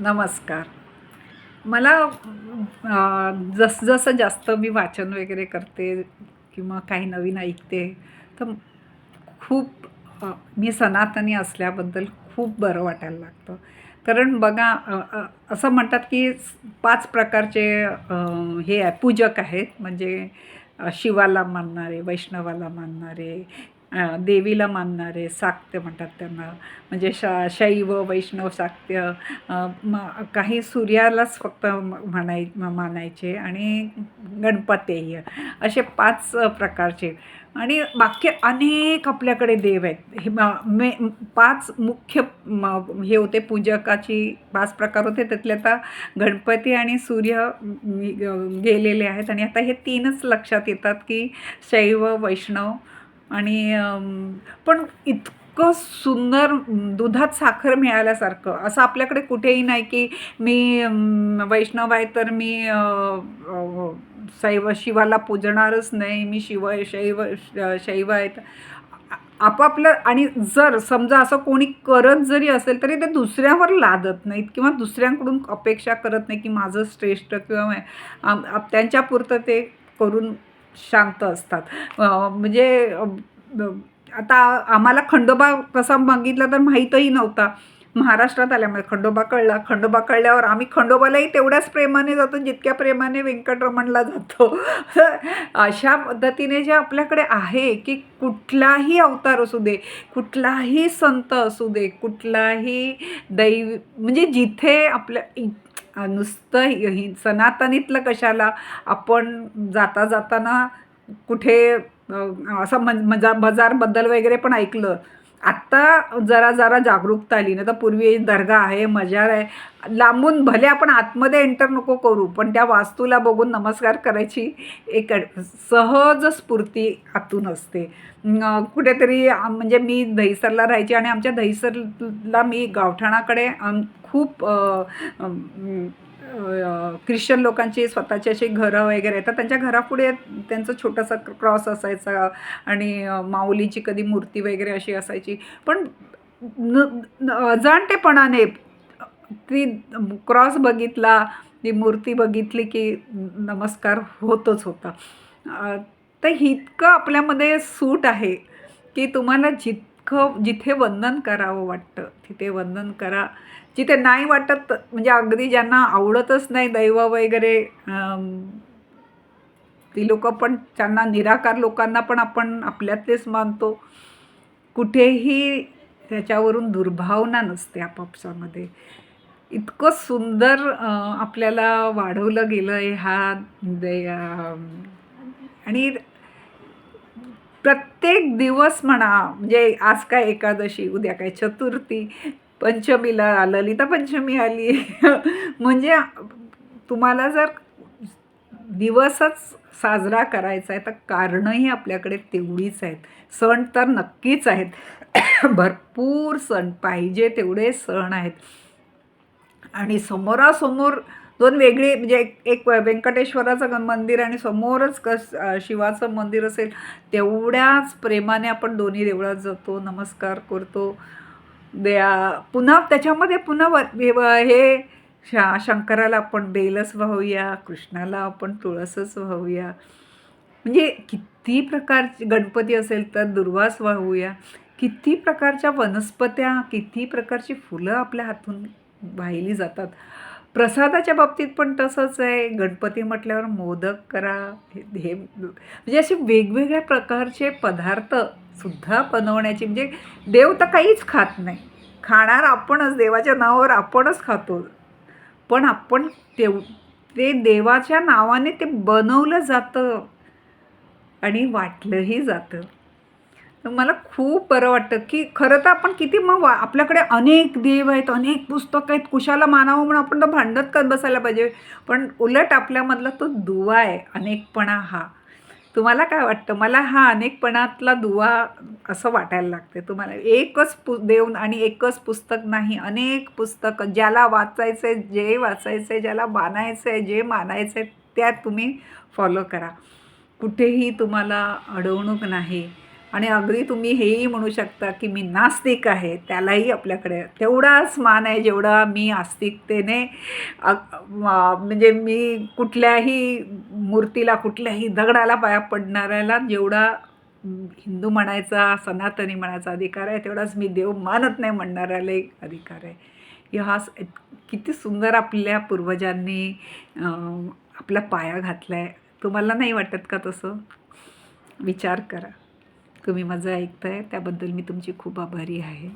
नमस्कार. मला जसजसं जास्त मी वाचन वगैरे करते किंवा काही नवीन ऐकते तर खूप मी सनातनी असल्याबद्दल खूप बरं वाटायला लागतं. कारण बघा असं म्हणतात की पाच प्रकारचे हे आहे पूजक आहेत. म्हणजे शिवाला मानणारे वैष्णवाला मानणारे देवीला मानणारे साक्य म्हणतात त्यांना. म्हणजे शा शैव वैष्णव साक्त्य म काही सूर्यालाच फक्त म्हणाय मानायचे आणि गणपतेय असे पाच प्रकारचे. आणि बाकी अनेक आपल्याकडे देव आहेत. हे म- मे पाच मुख्य म- हे होते पूजकाची पाच प्रकार होते. त्यातले आता गणपती आणि सूर्य गेलेले आहेत. आणि आता हे तीनच लक्षात येतात की शैव वैष्णव आणि पण इतकं सुंदर दुधात साखर मिळाल्यासारखं. असं आपल्याकडे कुठेही नाही की मी वैष्णव आहे तर मी शैव शिवाला पूजणारच नाही. मी शिव शैव शैव आहे तर आपापलं आणि जर समजा असं कोणी करत जरी असेल तरी ते दुसऱ्यावर लादत नाहीत किंवा दुसऱ्यांकडून अपेक्षा करत नाही की माझं श्रेष्ठ किंवा त्यांच्यापुरतं ते करून शांत असतात. म्हणजे आता आम्हाला खंडोबा कसा मागितला तर माहीतही नव्हता. महाराष्ट्रात आल्यामुळे खंडोबा कळला. खंडोबा कळल्यावर आम्ही खंडोबालाही तेवढ्याच प्रेमाने जातो जितक्या प्रेमाने व्यंकटरमणला जातो. अशा पद्धतीने जे आपल्याकडे आहे की कुठलाही अवतार असू दे कुठलाही संत असू दे कुठलाही दैव म्हणजे जिथे आपल्या इ- नुसतं ही सनातनीतलं कशाला आपण जाता जाताना कुठे असं मज मजा बाजारबद्दल वगैरे पण ऐकलं. आत्ता जरा जरा जागरूकता आली ना तर पूर्वी दर्गा आहे मजार आहे. लांबून भले आपण आतमध्ये एंटर नको करू पण त्या वास्तूला बघून नमस्कार करायची एक सहज स्फूर्ती आतून असते. कुठेतरी म्हणजे मी दहिसरला राहायची आणि आमच्या दहिसरला मी गावठाणाकडे खूप ख्रिश्चन लोकांची स्वतःची अशी घरं वगैरे आहेत तर त्यांच्या घरापुढे त्यांचं छोटंसं क्रॉस असायचा आणि माऊलीची कधी मूर्ती वगैरे अशी असायची. पण न अजाणतेपणाने ती क्रॉस बघितला ती मूर्ती बघितली की नमस्कार होतच होता. तर इतकं आपल्यामध्ये सूट आहे की तुम्हाला जित जितकं जिथे वंदन करावं वाटतं तिथे वंदन करा. जिथे नाही वाटत म्हणजे अगदी ज्यांना आवडतच नाही दैव वगैरे ती लोक पण त्यांना निराकार लोकांना पण आपण आपल्यातलेच मानतो. कुठेही त्याच्यावरून दुर्भावना नसते आपापसामध्ये. इतकं सुंदर आपल्याला वाढवलं गेलं आहे हा आणि प्रत्येक दिवस म्हणा म्हणजे आज काय एकादशी उद्या काय चतुर्थी पंचमीला ललिता पंचमी आली. म्हणजे तुम्हाला जर दिवसच साजरा करायचा आहे तर कारणंही आपल्याकडे तेवढीच आहेत. सण तर नक्कीच आहेत. भरपूर सण पाहिजे तेवढे सण आहेत. आणि समोरासमोर दोन वेगळे म्हणजे एक एक व्यंकटेश्वराचं मंदिर आणि समोरच कस शिवाचं मंदिर असेल तेवढ्याच प्रेमाने आपण दोन्ही देवळात जातो नमस्कार करतो. द्या पुन्हा त्याच्यामध्ये पुन्हा व- हे हे शा शंकराला आपण बेलच वाहूया कृष्णाला आपण तुळसच वाहूया. म्हणजे किती प्रकारचे गणपती असेल तर दुर्वास वाहूया. किती प्रकारच्या वनस्पत्या किती प्रकारची फुलं आपल्या हातून वाहिली जातात. प्रसादाच्या बाबतीत पण तसंच आहे. गणपती म्हटल्यावर मोदक करा. हे हे- म्हणजे असे वेगवेगळ्या प्रकारचे पदार्थ सुद्धा बनवण्याची म्हणजे देव तर काहीच खात नाही. खाणार आपणच देवाच्या नावावर आपणच खातो. पण आपण तेव ते देवाच्या नावाने ते बनवलं जातं आणि वाटलंही जातं. तर मला खूप बरं वाटतं की खरं तर आपण किती मग वा आपल्याकडे अनेक देव आहेत अनेक पुस्तकं आहेत कुशाला मानावं म्हणून आपण तर भांडत करत बसायला पाहिजे. पण उलट आपल्यामधला तो दुवा आहे अनेकपणा हा. तुम्हाला काय वाटतं? मला हा अनेकपणातला दुवा असं वाटायला लागते तुम्हाला एकच पु देव आणि एकच पुस्तक नाही अनेक पुस्तकं ज्याला वाचायचं आहे जे वाचायचं आहे ज्याला मानायचं आहे जे मानायचं आहे त्यात तुम्ही फॉलो करा. कुठेही तुम्हाला अडवणूक नाही. आणि अगदी तुम्ही हेही म्हणू शकता की मी नास्तिक आहे त्यालाही आपल्याकडे तेवढाच मान आहे जेवढा मी आस्तिकतेने म्हणजे मी कुठल्याही मूर्तीला कुठल्याही दगडाला पाया पडणाऱ्याला जेवढा हिंदू म्हणायचा सनातनी म्हणायचा अधिकार आहे तेवढाच मी देव मानत नाही म्हणणाऱ्यालाही अधिकार आहे. हा किती सुंदर आपल्या पूर्वजांनी आपला पाया घातला आहे तुम्हाला नाही वाटत का तसं? विचार करा. तुम्ही माझं ऐकताय त्याबद्दल मी तुमची खूप आभारी आहे.